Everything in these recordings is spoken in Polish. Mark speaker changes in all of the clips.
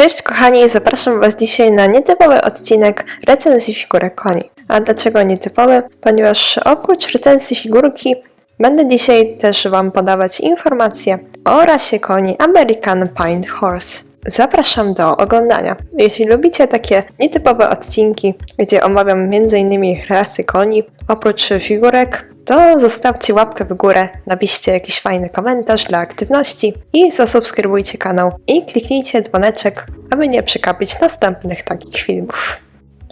Speaker 1: Cześć kochani, zapraszam Was dzisiaj na nietypowy odcinek recenzji figurek koni. A dlaczego nietypowy? Ponieważ oprócz recenzji figurki będę dzisiaj też Wam podawać informacje o rasie koni American Pint Horse. Zapraszam do oglądania. Jeśli lubicie takie nietypowe odcinki, gdzie omawiam m.in. rasy koni, oprócz figurek, to zostawcie łapkę w górę, napiszcie jakiś fajny komentarz dla aktywności i zasubskrybujcie kanał i kliknijcie dzwoneczek, aby nie przegapić następnych takich filmów.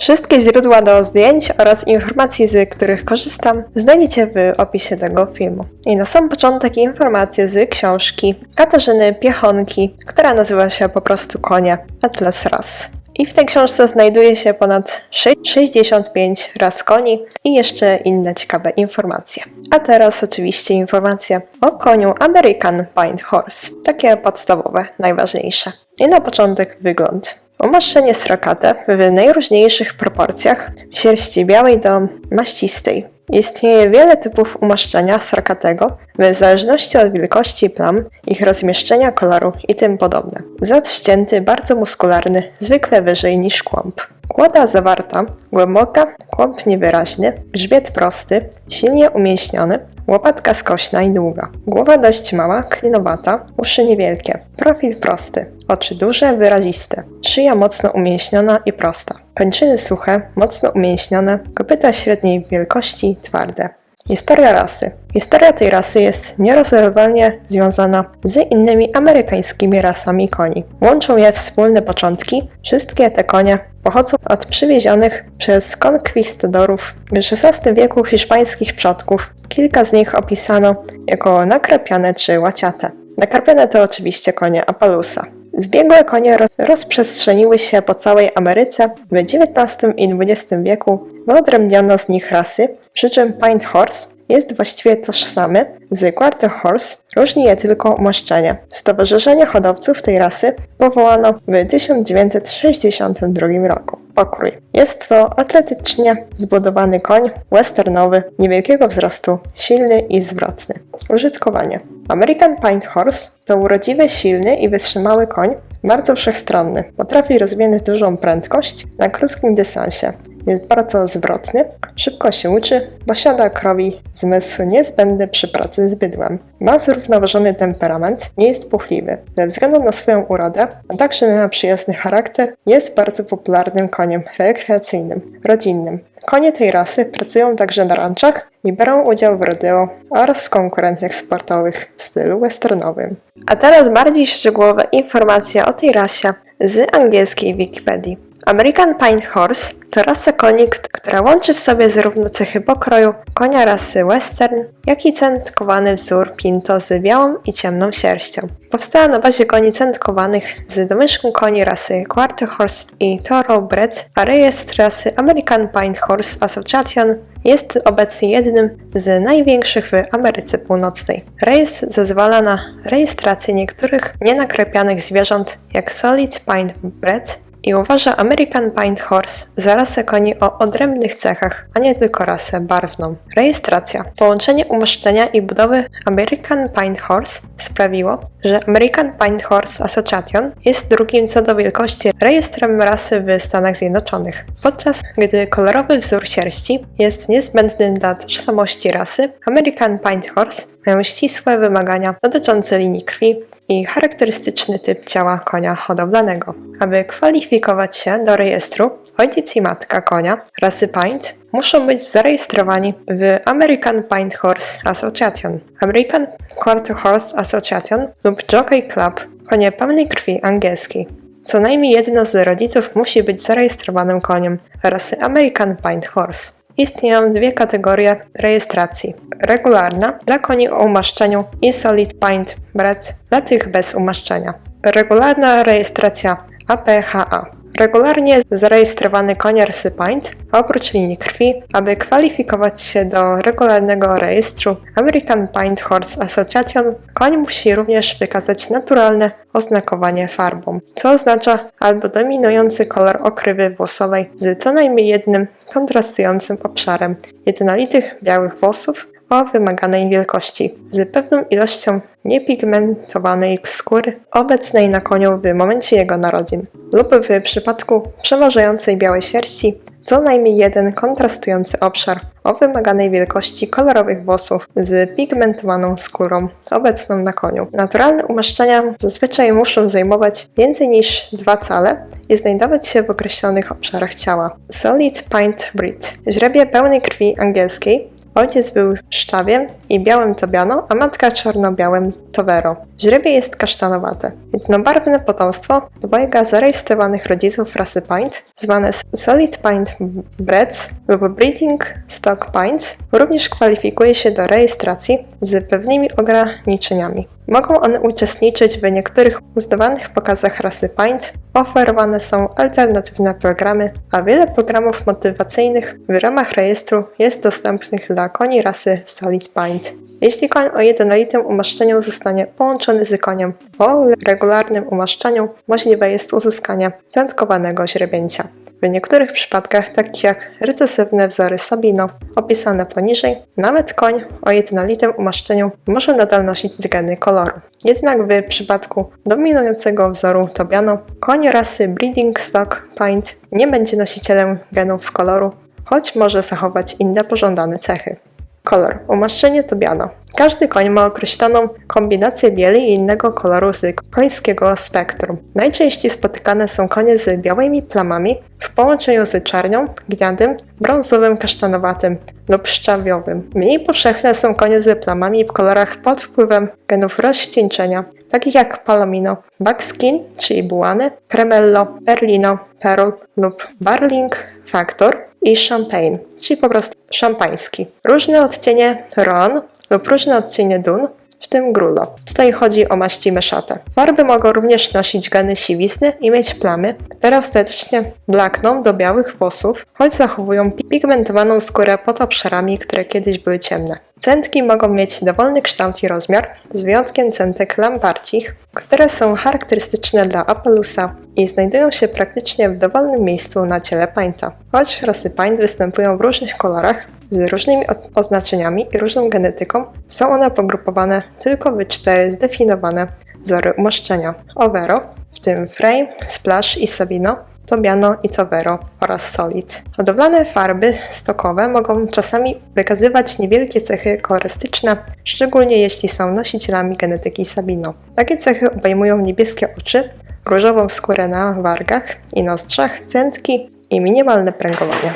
Speaker 1: Wszystkie źródła do zdjęć oraz informacji, z których korzystam, znajdziecie w opisie tego filmu. I na sam początek informacje z książki Katarzyny Piechonki, która nazywa się po prostu Konie Atlas Ras. I w tej książce znajduje się ponad sze- 65 ras koni i jeszcze inne ciekawe informacje. A teraz oczywiście informacje o koniu American Pint Horse. Takie podstawowe, najważniejsze. I na początek wygląd. Umaszczenie srokate w najróżniejszych proporcjach, sierści białej do maścistej. Istnieje wiele typów umaszczenia srokatego, w zależności od wielkości plam, ich rozmieszczenia koloru i tym podobne. Zad ścięty, bardzo muskularny, zwykle wyżej niż kłąb. Kłoda zawarta, głęboka, kłąb niewyraźny, grzbiet prosty, silnie umięśniony, łopatka skośna i długa. Głowa dość mała, klinowata, uszy niewielkie, profil prosty, oczy duże, wyraziste, szyja mocno umięśniona i prosta. Kończyny suche, mocno umięśnione, kopyta średniej wielkości, twarde. Historia rasy. Historia tej rasy jest nierozerwalnie związana z innymi amerykańskimi rasami koni. Łączą je wspólne początki. Wszystkie te konie pochodzą od przywiezionych przez konkwistadorów w XVI wieku hiszpańskich przodków. Kilka z nich opisano jako nakrapiane czy łaciate. Nakarpiane to oczywiście konie Apalusa. Zbiegłe konie roz- rozprzestrzeniły się po całej Ameryce. W XIX i XX wieku wyodrębniono z nich rasy, przy czym Pint Horse jest właściwie tożsamy z Quarter Horse, różni je tylko umaszczenie. Stowarzyszenie hodowców tej rasy powołano w 1962 roku. Pokrój. Jest to atletycznie zbudowany koń, westernowy, niewielkiego wzrostu, silny i zwrotny. Użytkowanie. American Pint Horse to urodziwy, silny i wytrzymały koń, bardzo wszechstronny. Potrafi rozwinąć dużą prędkość na krótkim dystansie. Jest bardzo zwrotny, szybko się uczy, posiada krowi zmysł niezbędny przy pracy z bydłem. Ma zrównoważony temperament, nie jest puchliwy. Ze względu na swoją urodę, a także na przyjazny charakter, jest bardzo popularnym koniem rekreacyjnym, rodzinnym. Konie tej rasy pracują także na ranczach i biorą udział w rodeo oraz w konkurencjach sportowych w stylu westernowym. A teraz bardziej szczegółowe informacje o tej rasie z angielskiej Wikipedii. American Pint Horse to rasa koni, która łączy w sobie zarówno cechy pokroju konia rasy western, jak i centkowany wzór pinto z białą i ciemną sierścią. Powstała na bazie koni centkowanych z domyszką koni rasy Quarter Horse i Thoroughbred, a rejestr rasy American Pint Horse Association jest obecnie jednym z największych w Ameryce Północnej. Rejestr zezwala na rejestrację niektórych nienakrapianych zwierząt jak Solid Pint Bred i uważa American Pint Horse za rasę koni o odrębnych cechach, a nie tylko rasę barwną. Rejestracja. Połączenie umaszczenia i budowy American Pint Horse sprawiło, że American Pint Horse Association jest drugim co do wielkości rejestrem rasy w Stanach Zjednoczonych. Podczas gdy kolorowy wzór sierści jest niezbędny dla tożsamości rasy, American Pint Horse mają ścisłe wymagania dotyczące linii krwi i charakterystyczny typ ciała konia hodowlanego. Aby kwalifikować się do rejestru, ojciec i matka konia rasy Pint muszą być zarejestrowani w American Pint Horse Association, American Quarter Horse Association lub Jockey Club, konie pełnej krwi angielskiej. Co najmniej jedno z rodziców musi być zarejestrowanym koniem rasy American Pint Horse. Istnieją dwie kategorie rejestracji. Regularna dla koni o umaszczeniu i Solid Pint Bred dla tych bez umaszczenia. Regularna rejestracja APHA. Regularnie zarejestrowany koń rasy Pint, oprócz linii krwi, aby kwalifikować się do regularnego rejestru American Pint Horse Association, koń musi również wykazać naturalne oznakowanie farbą, co oznacza albo dominujący kolor okrywy włosowej z co najmniej jednym kontrastującym obszarem jednolitych białych włosów o wymaganej wielkości, z pewną ilością niepigmentowanej skóry obecnej na koniu w momencie jego narodzin, lub w przypadku przeważającej białej sierści co najmniej jeden kontrastujący obszar o wymaganej wielkości kolorowych włosów z pigmentowaną skórą obecną na koniu. Naturalne umaszczenia zazwyczaj muszą zajmować więcej niż dwa cale i znajdować się w określonych obszarach ciała. Solid Pint Breed. Źrebie pełnej krwi angielskiej Ojciec był szczawiem i białym tobiano, a matka czarno-białym towero. Źrebie jest kasztanowate. Jednobarwne potomstwo dwojga zarejestrowanych rodziców rasy Pint, zwane Solid Pint Breds lub Breeding Stock Pints, również kwalifikuje się do rejestracji z pewnymi ograniczeniami. Mogą one uczestniczyć w niektórych uznawanych pokazach rasy Pint, oferowane są alternatywne programy, a wiele programów motywacyjnych w ramach rejestru jest dostępnych dla koni rasy Solid Pint. Jeśli koń o jednolitym umaszczeniu zostanie połączony z koniem o regularnym umaszczeniu, możliwe jest uzyskanie centkowanego źrebięcia. W niektórych przypadkach, takich jak recesywne wzory Sabino, opisane poniżej, nawet koń o jednolitym umaszczeniu może nadal nosić geny koloru. Jednak w przypadku dominującego wzoru Tobiano, koń rasy Breeding Stock Pint nie będzie nosicielem genów koloru, choć może zachować inne pożądane cechy. Kolor. Umaszczenie Tobiano. Każdy koń ma określoną kombinację bieli i innego koloru z końskiego spektrum. Najczęściej spotykane są konie z białymi plamami w połączeniu z czarnią, gniadym, brązowym, kasztanowatym lub szczawiowym. Mniej powszechne są konie z plamami w kolorach pod wpływem genów rozcieńczenia, takich jak Palomino, Buckskin, czyli Buany, Cremello, Perlino, Pearl lub Barling, Factor i Champagne, czyli po prostu szampański. Różne odcienie Ron lub różne odcienie Dun, w tym Grulo. Tutaj chodzi o maści meszate. Farby mogą również nosić geny siwizny i mieć plamy, które ostatecznie blakną do białych włosów, choć zachowują pigmentowaną skórę pod obszarami, które kiedyś były ciemne. Centki mogą mieć dowolny kształt i rozmiar, z wyjątkiem centek lamparcich, które są charakterystyczne dla Apelusa i znajdują się praktycznie w dowolnym miejscu na ciele pańta. Choć rasy paint występują w różnych kolorach, z różnymi oznaczeniami i różną genetyką, są one pogrupowane tylko w cztery zdefiniowane wzory umaszczenia. Overo, w tym Frame, Splash i Sabino, Tobiano i Tovero oraz Solid. Hodowlane farby stokowe mogą czasami wykazywać niewielkie cechy kolorystyczne, szczególnie jeśli są nosicielami genetyki Sabino. Takie cechy obejmują niebieskie oczy, różową skórę na wargach i nostrzach, centki i minimalne pręgowanie.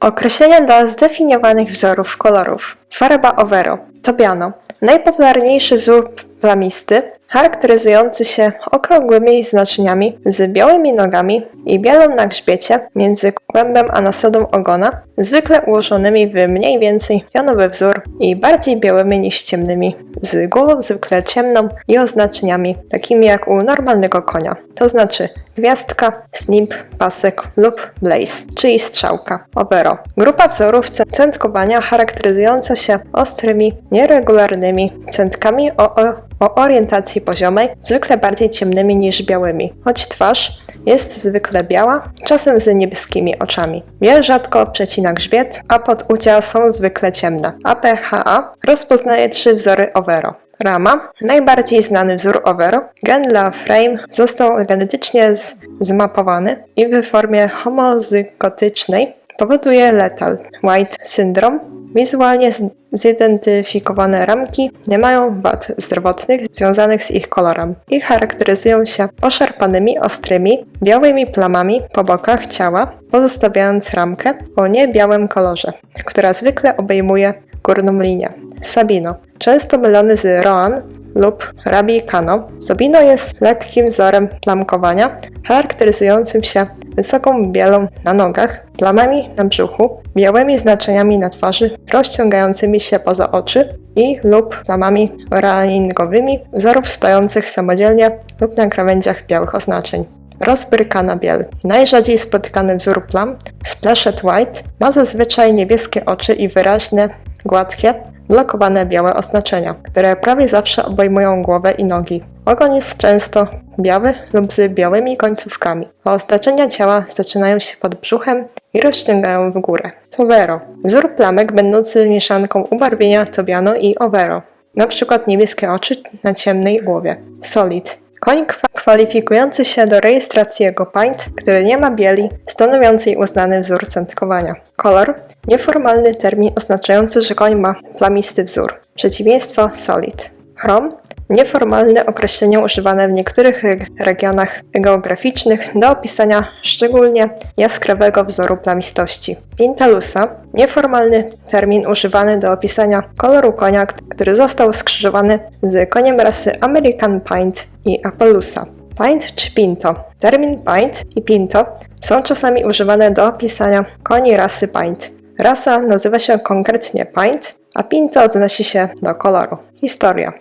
Speaker 1: Określenia dla zdefiniowanych wzorów kolorów. Farba Overo, Tobiano. Najpopularniejszy wzór plamisty, charakteryzujący się okrągłymi znaczeniami z białymi nogami i bielą na grzbiecie między kłębem a nasadą ogona, zwykle ułożonymi w mniej więcej pionowy wzór i bardziej białymi niż ciemnymi, z głową zwykle ciemną i oznaczeniami takimi jak u normalnego konia, to znaczy gwiazdka, snip, pasek lub blaze, czyli strzałka, overo. Grupa wzorów centkowania charakteryzująca się ostrymi, nieregularnymi centkami o, o, o orientacji poziomej, zwykle bardziej ciemnymi niż białymi, choć twarz jest zwykle biała, czasem z niebieskimi oczami. Biel rzadko przecina grzbiet, a poducia są zwykle ciemne. APHA rozpoznaje trzy wzory overo. Rama, najbardziej znany wzór Overo, gen dla frame został genetycznie zmapowany i w formie homozygotycznej powoduje letal white syndrome. Wizualnie zidentyfikowane ramki nie mają wad zdrowotnych związanych z ich kolorem i charakteryzują się poszarpanymi, ostrymi, białymi plamami po bokach ciała, pozostawiając ramkę o niebiałym kolorze, która zwykle obejmuje górną linię. Sabino. Często mylony z Roan lub Rabi Kano, Sabino jest lekkim wzorem plamkowania, charakteryzującym się wysoką bielą na nogach, plamami na brzuchu, białymi znaczeniami na twarzy rozciągającymi się poza oczy i lub plamami raingowymi wzorów stojących samodzielnie lub na krawędziach białych oznaczeń. Rozbrykana biel. Najrzadziej spotykany wzór plam, splashed white, ma zazwyczaj niebieskie oczy i wyraźne, gładkie, blokowane białe oznaczenia, które prawie zawsze obejmują głowę i nogi. Ogon jest często biały lub z białymi końcówkami, a oznaczenia ciała zaczynają się pod brzuchem i rozciągają w górę. Tovero. Wzór plamek będący mieszanką ubarwienia Tobiano i Overo. Na przykład niebieskie oczy na ciemnej głowie. Solid. Koń kwa- kwalifikujący się do rejestracji jako paint, który nie ma bieli, stanowiącej uznany wzór centkowania. Kolor. Nieformalny termin oznaczający, że koń ma plamisty wzór. Przeciwieństwo solid. Chrom. Nieformalne określenie używane w niektórych reg- regionach geograficznych do opisania szczególnie jaskrawego wzoru plamistości. Pintalusa. Nieformalny termin używany do opisania koloru konia, który został skrzyżowany z koniem rasy American Paint i Appaloosa. Pint czy Pinto. Termin Pint i Pinto są czasami używane do opisania koni rasy Pint. Rasa nazywa się konkretnie Pint, a Pinto odnosi się do koloru. Historia.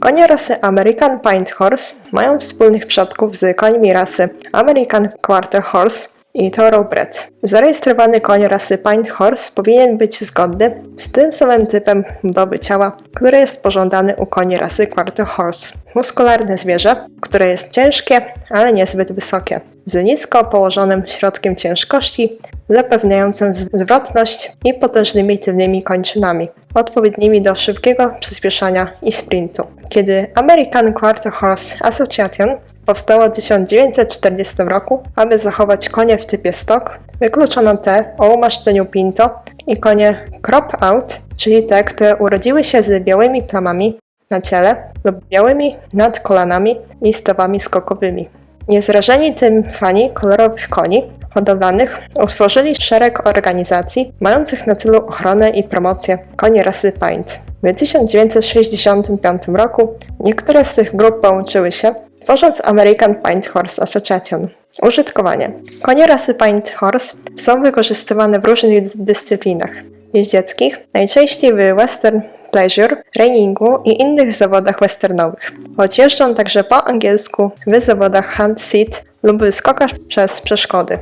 Speaker 1: Konie rasy American Pint Horse mają wspólnych przodków z końmi rasy American Quarter Horse i Thoroughbred. Zarejestrowany koń rasy Pint Horse powinien być zgodny z tym samym typem budowy ciała, który jest pożądany u koni rasy Quarter Horse. Muskularne zwierzę, które jest ciężkie, ale niezbyt wysokie, z nisko położonym środkiem ciężkości, zapewniającym zwrotność i potężnymi tylnymi kończynami, odpowiednimi do szybkiego przyspieszania i sprintu. Kiedy American Quarter Horse Association powstało w 1940 roku, aby zachować konie w typie stock, wykluczono te o umaszczeniu pinto i konie crop out, czyli te, które urodziły się z białymi plamami na ciele lub białymi nad kolanami i stawami skokowymi. Niezrażeni tym fani kolorowych koni hodowlanych utworzyli szereg organizacji mających na celu ochronę i promocję koni rasy Paint. W 1965 roku niektóre z tych grup połączyły się, tworząc American Paint Horse Association. Użytkowanie. Konie rasy Paint Horse są wykorzystywane w różnych dys- dyscyplinach jeździeckich, najczęściej w western pleasure, reiningu i innych zawodach westernowych, choć jeżdżą także po angielsku w zawodach hunt seat lub skokach przez przeszkody.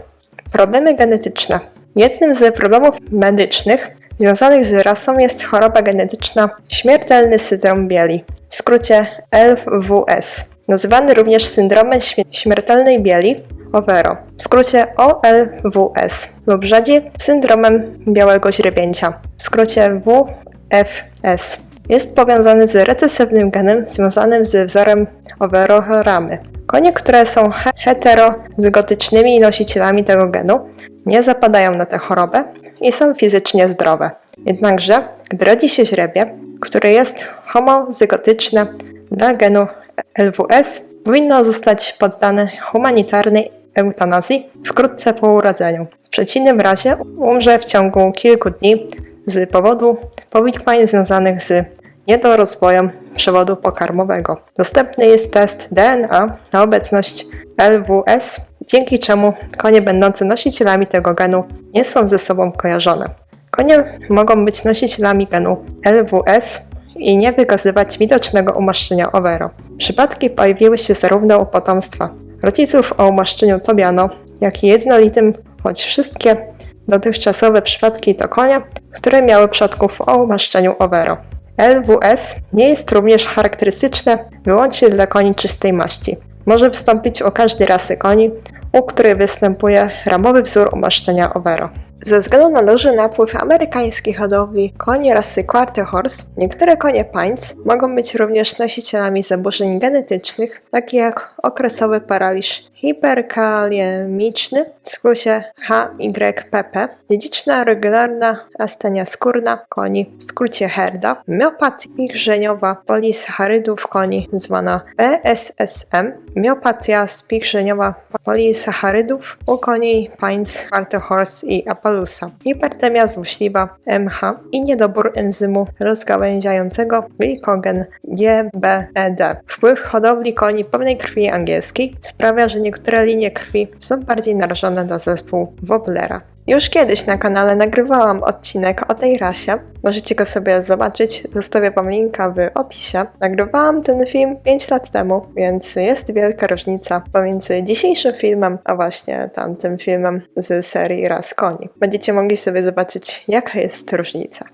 Speaker 1: Problemy genetyczne. Jednym z problemów medycznych związanych z rasą jest choroba genetyczna śmiertelny syndrom bieli, w skrócie LWS, nazywany również syndromem śmie- śmiertelnej bieli Overo, w skrócie OLWS lub rzadziej syndromem białego źrebięcia, w skrócie WFS. Jest powiązany z recesywnym genem związanym z wzorem Overo ramy. Konie, które są he- heterozygotycznymi nosicielami tego genu, nie zapadają na tę chorobę i są fizycznie zdrowe. Jednakże, gdy rodzi się źrebie, które jest homozygotyczne dla genu LWS, powinno zostać poddane humanitarnej eutanazji wkrótce po urodzeniu. W przeciwnym razie umrze w ciągu kilku dni z powodu powikłań związanych z niedorozwojem przewodu pokarmowego. Dostępny jest test DNA na obecność LWS, dzięki czemu konie będące nosicielami tego genu nie są ze sobą kojarzone. Konie mogą być nosicielami genu LWS i nie wykazywać widocznego umaszczenia overo. Przypadki pojawiły się zarówno u potomstwa rodziców o umaszczeniu Tobiano, jak i jednolitym, choć wszystkie dotychczasowe przypadki to konie, które miały przodków o umaszczeniu overo. LWS nie jest również charakterystyczne wyłącznie dla koni czystej maści. Może wystąpić u każdej rasy koni, u której występuje ramowy wzór umaszczenia overo. Ze względu na duży napływ amerykańskiej hodowli koni rasy Quarter Horse, niektóre konie Paints mogą być również nosicielami zaburzeń genetycznych, takich jak okresowy paraliż hiperkaliemiczny, w skrócie HYPP, dziedziczna regularna astenia skórna koni, w skrócie HERDA, miopatia spichrzeniowa polisacharydów koni zwana PSSM, miopatia spichrzeniowa polisacharydów u koni Pines, Quarter Horse i Appaloosa, hipertemia MH i niedobór enzymu rozgałęziającego glikogen GBED. Wpływ hodowli koni pełnej krwi angielskiej sprawia, że niektóre linie krwi są bardziej narażone na zespół Woblera. Już kiedyś na kanale nagrywałam odcinek o tej rasie. Możecie go sobie zobaczyć, zostawię wam linka w opisie. Nagrywałam ten film 5 lat temu, więc jest wielka różnica pomiędzy dzisiejszym filmem, a właśnie tamtym filmem z serii Ras Koni. Będziecie mogli sobie zobaczyć, jaka jest różnica.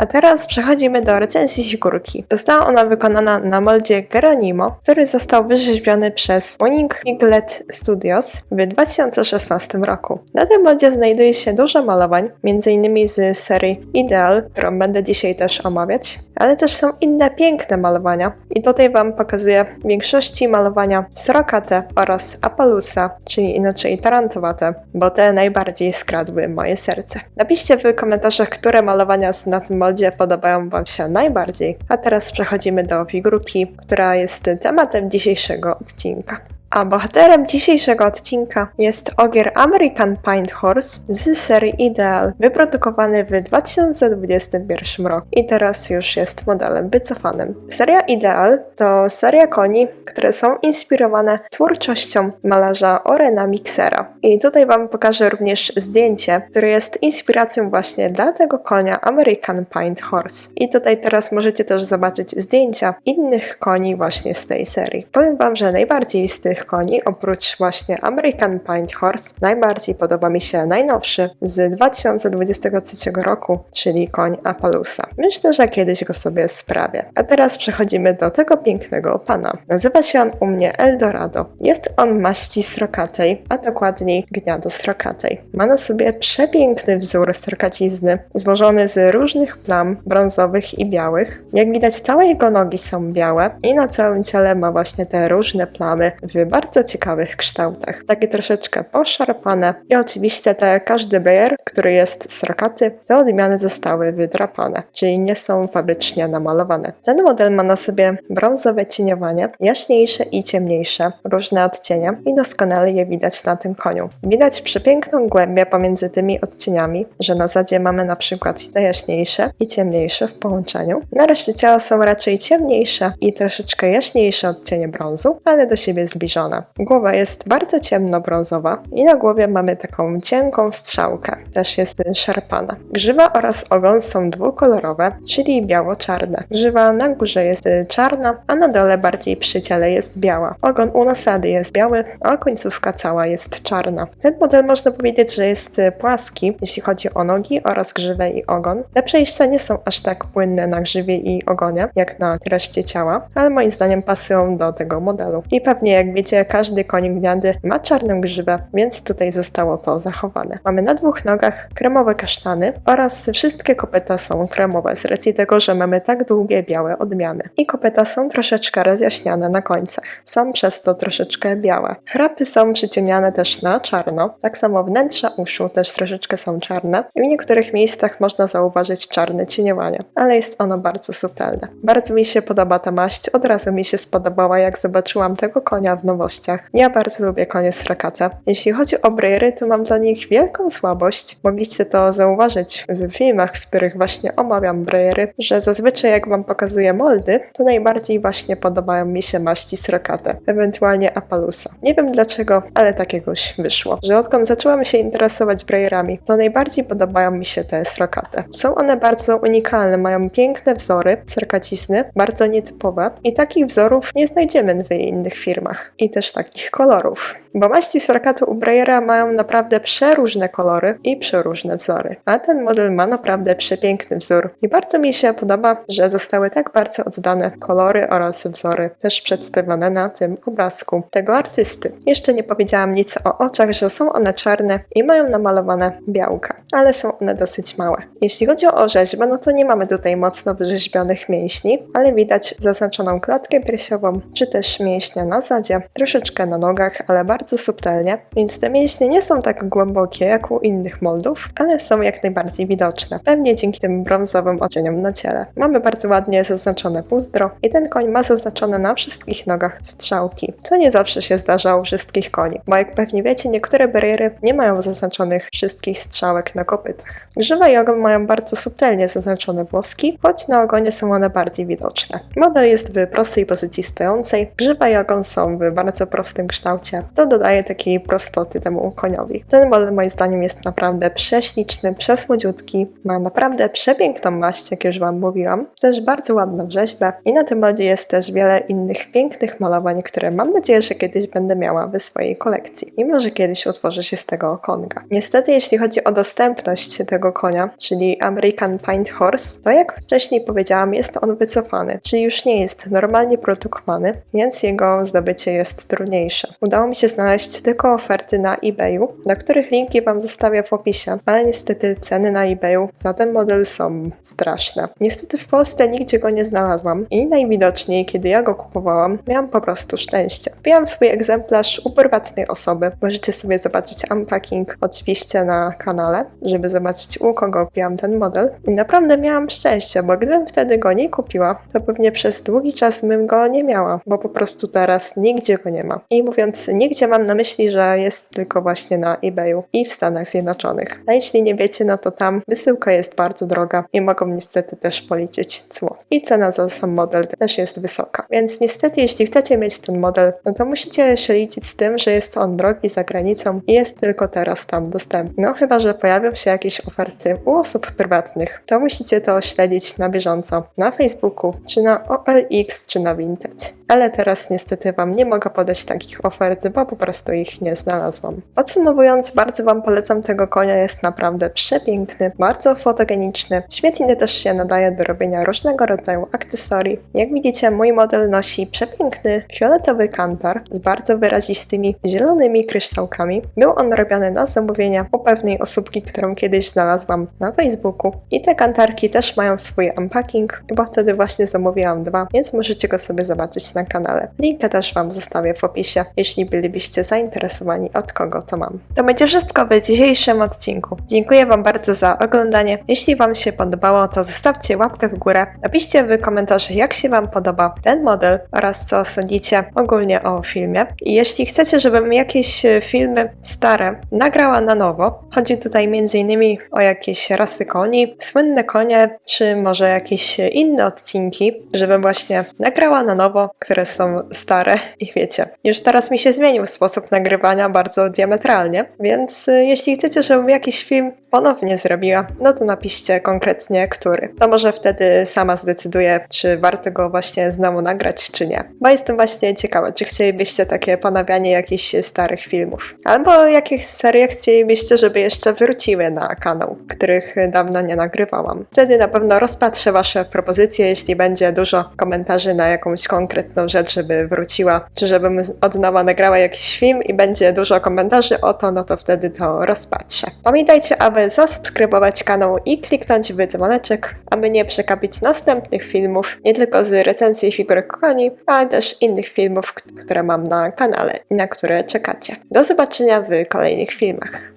Speaker 1: A teraz przechodzimy do recenzji figurki. Została ona wykonana na moldzie Geronimo, który został wyrzeźbiony przez Winning Eaglet Studios w 2016 roku. Na tym moldzie znajduje się dużo malowań, m.in. z serii Ideal, którą będę dzisiaj też omawiać, ale też są inne piękne malowania i tutaj Wam pokazuję w większości malowania Srokate oraz Apalusa, czyli inaczej Tarantowate, bo te najbardziej skradły moje serce. Napiszcie w komentarzach, które malowania z na tym moldzie podobają Wam się najbardziej. A teraz przechodzimy do figurki, która jest tematem dzisiejszego odcinka. A bohaterem dzisiejszego odcinka jest ogier American Pint Horse z serii Ideal, wyprodukowany w 2021 roku i teraz już jest modelem wycofanym. Seria Ideal to seria koni, które są inspirowane twórczością malarza Orena Mixera. I tutaj Wam pokażę również zdjęcie, które jest inspiracją właśnie dla tego konia American Pint Horse. I tutaj teraz możecie też zobaczyć zdjęcia innych koni właśnie z tej serii. Powiem Wam, że najbardziej z tych koni, oprócz właśnie American Pint Horse, najbardziej podoba mi się najnowszy z 2023 roku, czyli koń Apalusa. Myślę, że kiedyś go sobie sprawię. A teraz przechodzimy do tego pięknego pana. Nazywa się on u mnie Eldorado. Jest on maści srokatej, a dokładniej gniado srokatej. Ma na sobie przepiękny wzór srokacizny, złożony z różnych plam brązowych i białych. Jak widać, całe jego nogi są białe i na całym ciele ma właśnie te różne plamy w bardzo ciekawych kształtach. Takie troszeczkę poszarpane i oczywiście te każdy brayer, który jest srokaty, te odmiany zostały wydrapane, czyli nie są fabrycznie namalowane. Ten model ma na sobie brązowe cieniowanie, jaśniejsze i ciemniejsze, różne odcienie i doskonale je widać na tym koniu. Widać przepiękną głębię pomiędzy tymi odcieniami, że na zadzie mamy na przykład te jaśniejsze i ciemniejsze w połączeniu. Na reszcie ciała są raczej ciemniejsze i troszeczkę jaśniejsze odcienie brązu, ale do siebie zbliżone. Głowa jest bardzo ciemno-brązowa i na głowie mamy taką cienką strzałkę, też jest szarpana. Grzywa oraz ogon są dwukolorowe, czyli biało-czarne. Grzywa na górze jest czarna, a na dole bardziej przy ciele jest biała. Ogon u nasady jest biały, a końcówka cała jest czarna. Ten model można powiedzieć, że jest płaski, jeśli chodzi o nogi oraz grzywę i ogon. Te przejścia nie są aż tak płynne na grzywie i ogonie, jak na reszcie ciała, ale moim zdaniem pasują do tego modelu. I pewnie jak wiecie, każdy koń gniady ma czarną grzywę, więc tutaj zostało to zachowane. Mamy na dwóch nogach kremowe kasztany oraz wszystkie kopyta są kremowe z racji tego, że mamy tak długie białe odmiany. I kopyta są troszeczkę rozjaśniane na końcach. Są przez to troszeczkę białe. Chrapy są przyciemniane też na czarno, tak samo wnętrza uszu też troszeczkę są czarne i w niektórych miejscach można zauważyć czarne cieniowanie, ale jest ono bardzo subtelne. Bardzo mi się podoba ta maść, od razu mi się spodobała jak zobaczyłam tego konia w nowościach. Ja bardzo lubię konie srakata. Jeśli chodzi o brejery, to mam dla nich wielką słabość. Mogliście to zauważyć w filmach, w których właśnie omawiam brejery, że zazwyczaj jak wam pokazuję moldy, to najbardziej właśnie podobają mi się maści srakate, ewentualnie apalusa. Nie wiem dlaczego, ale tak jakoś wyszło, że odkąd zaczęłam się interesować brejerami, to najbardziej podobają mi się te srokate. Są one bardzo unikalne, mają piękne wzory, srokacizny, bardzo nietypowe i takich wzorów nie znajdziemy w innych firmach i też takich kolorów. Bo maści srokatu u Breyera mają naprawdę przeróżne kolory i przeróżne wzory, a ten model ma naprawdę przepiękny wzór i bardzo mi się podoba, że zostały tak bardzo oddane kolory oraz wzory też przedstawione na tym obrazku tego artysty. Jeszcze nie powiedziałam nic o oczach, że są one czarne i mają namalowane białka, ale są one dosyć małe. Jeśli chodzi o rzeźbę, no to nie mamy tutaj mocno wyrzeźbionych mięśni, ale widać zaznaczoną klatkę piersiową, czy też mięśnie na zadzie, troszeczkę na nogach, ale bardzo subtelnie, więc te mięśnie nie są tak głębokie jak u innych moldów, ale są jak najbardziej widoczne, pewnie dzięki tym brązowym odcieniom na ciele. Mamy bardzo ładnie zaznaczone pózdro i ten koń ma zaznaczone na wszystkich nogach strzałki, co nie zawsze się zdarza u wszystkich koni, bo jak pewnie wiecie, niektóre bariery nie mają zaznaczonych wszystkich strzałek na kopytach. Grzywa i ogon mają bardzo subtelnie zaznaczone włoski, choć na ogonie są one bardziej widoczne. Model jest w prostej pozycji stojącej, grzywa i ogon są w bardzo prostym kształcie, to dodaje takiej prostoty temu koniowi. Ten model moim zdaniem jest naprawdę prześliczny, przesłodziutki, ma naprawdę przepiękną maść, jak już Wam mówiłam, też bardzo ładną rzeźbę i na tym modzie jest też wiele innych pięknych malowań, które mam nadzieję, że kiedyś będę miała w swojej kolekcji i może kiedyś utworzy się z tego konga. Niestety, jeśli chodzi o dostępność tego konia, czyli American Paint Horse, to jak wcześniej powiedziałam, jest on wycofany, czyli już nie jest normalnie produkowany, więc jego zdobycie jest trudniejsze. Udało mi się znaleźć tylko oferty na eBayu, na których linki Wam zostawię w opisie, ale niestety ceny na eBayu za ten model są straszne. Niestety w Polsce nigdzie go nie znalazłam i najwidoczniej, kiedy ja go kupowałam, miałam po prostu szczęście. Kupiłam swój egzemplarz u prywatnej osoby. Możecie sobie zobaczyć unpacking oczywiście na kanale, żeby zobaczyć u kogo kupiłam ten model. I naprawdę miałam szczęście, bo gdybym wtedy go nie kupiła, to pewnie przez długi czas bym go nie miała, bo po prostu teraz nigdzie go nie ma. I mówiąc nigdzie mam na myśli, że jest tylko właśnie na eBayu i w Stanach Zjednoczonych. A jeśli nie wiecie, no to tam wysyłka jest bardzo droga i mogą niestety też policzyć cło. I cena za sam model też jest wysoka. Więc niestety, jeśli chcecie mieć ten model, no to musicie się liczyć z tym, że jest on drogi za granicą i jest tylko teraz tam dostępny. No chyba, że pojawią się jakieś oferty u osób prywatnych, to musicie to śledzić na bieżąco na Facebooku, czy na OLX, czy na Vinted. Ale teraz niestety Wam nie mogę podać takich ofert, bo po prostu ich nie znalazłam. Podsumowując, bardzo Wam polecam tego konia, jest naprawdę przepiękny, bardzo fotogeniczny, świetnie też się nadaje do robienia różnego rodzaju akcesorii. Jak widzicie, mój model nosi przepiękny fioletowy kantar z bardzo wyrazistymi zielonymi kryształkami. Był on robiony na zamówienie u pewnej osobki, którą kiedyś znalazłam na Facebooku. I te kantarki też mają swój unpacking, bo wtedy właśnie zamówiłam dwa, więc możecie go sobie zobaczyć na kanale. Linkę też Wam zostawię w opisie, jeśli bylibyście zainteresowani od kogo to mam. To będzie wszystko w dzisiejszym odcinku. Dziękuję Wam bardzo za oglądanie. Jeśli Wam się podobało, to zostawcie łapkę w górę. Napiszcie w komentarzach, jak się Wam podoba ten model oraz co sądzicie ogólnie o filmie. I jeśli chcecie, żebym jakieś e, filmy stare nagrała na nowo, chodzi tutaj m.in. o jakieś rasy koni, słynne konie, czy może jakieś inne odcinki, żebym właśnie nagrała na nowo, które są stare i wiecie. Już teraz mi się zmienił sposób nagrywania bardzo diametralnie, więc y, jeśli chcecie, żebym jakiś film ponownie zrobiła, no to napiszcie konkretnie, który. To może wtedy sama zdecyduję, czy warto go właśnie znowu nagrać, czy nie. Bo jestem właśnie ciekawa, czy chcielibyście takie ponawianie jakichś starych filmów. Albo jakich serie chcielibyście, żeby jeszcze wróciły na kanał, których dawno nie nagrywałam. Wtedy na pewno rozpatrzę wasze propozycje, jeśli będzie dużo komentarzy na jakąś konkretną rzecz, żeby wróciła, czy żebym od nowa nagrała jakiś film i będzie dużo komentarzy o to, no to wtedy to rozpatrzę. Pamiętajcie, aby zasubskrybować kanał i kliknąć w dzwoneczek, aby nie przekapić następnych filmów, nie tylko z recenzji figurek koni, ale też innych filmów, które mam na kanale i na które czekacie. Do zobaczenia w kolejnych filmach.